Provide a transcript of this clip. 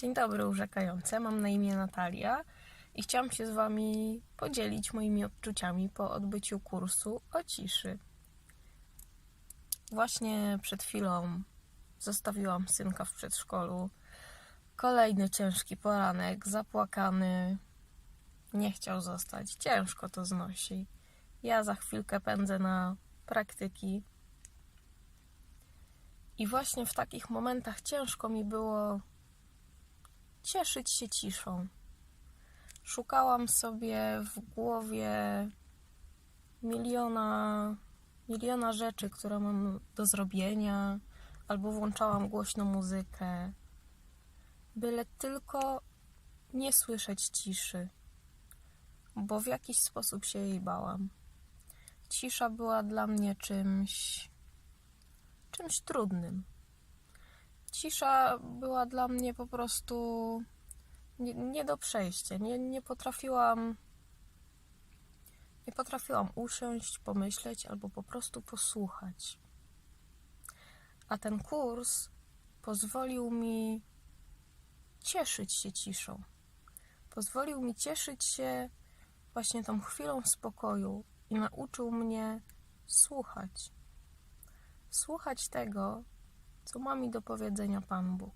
Dzień dobry, urzekające. Mam na imię Natalia i chciałam się z Wami podzielić moimi odczuciami po odbyciu kursu o ciszy. Właśnie przed chwilą zostawiłam synka w przedszkolu. Kolejny ciężki poranek, zapłakany. Nie chciał zostać. Ciężko to znosi. Ja za chwilkę pędzę na praktyki. I właśnie w takich momentach ciężko mi było cieszyć się ciszą. Szukałam sobie w głowie miliona, miliona rzeczy, które mam do zrobienia, albo włączałam głośno muzykę, byle tylko nie słyszeć ciszy, bo w jakiś sposób się jej bałam. Cisza była dla mnie czymś, czymś trudnym. Cisza była dla mnie po prostu nie, nie do przejścia. Nie, nie potrafiłam. Nie potrafiłam usiąść, pomyśleć albo po prostu posłuchać. A ten kurs pozwolił mi cieszyć się ciszą. Pozwolił mi cieszyć się właśnie tą chwilą spokoju i nauczył mnie słuchać. Słuchać tego, co ma mi do powiedzenia Pan Bóg.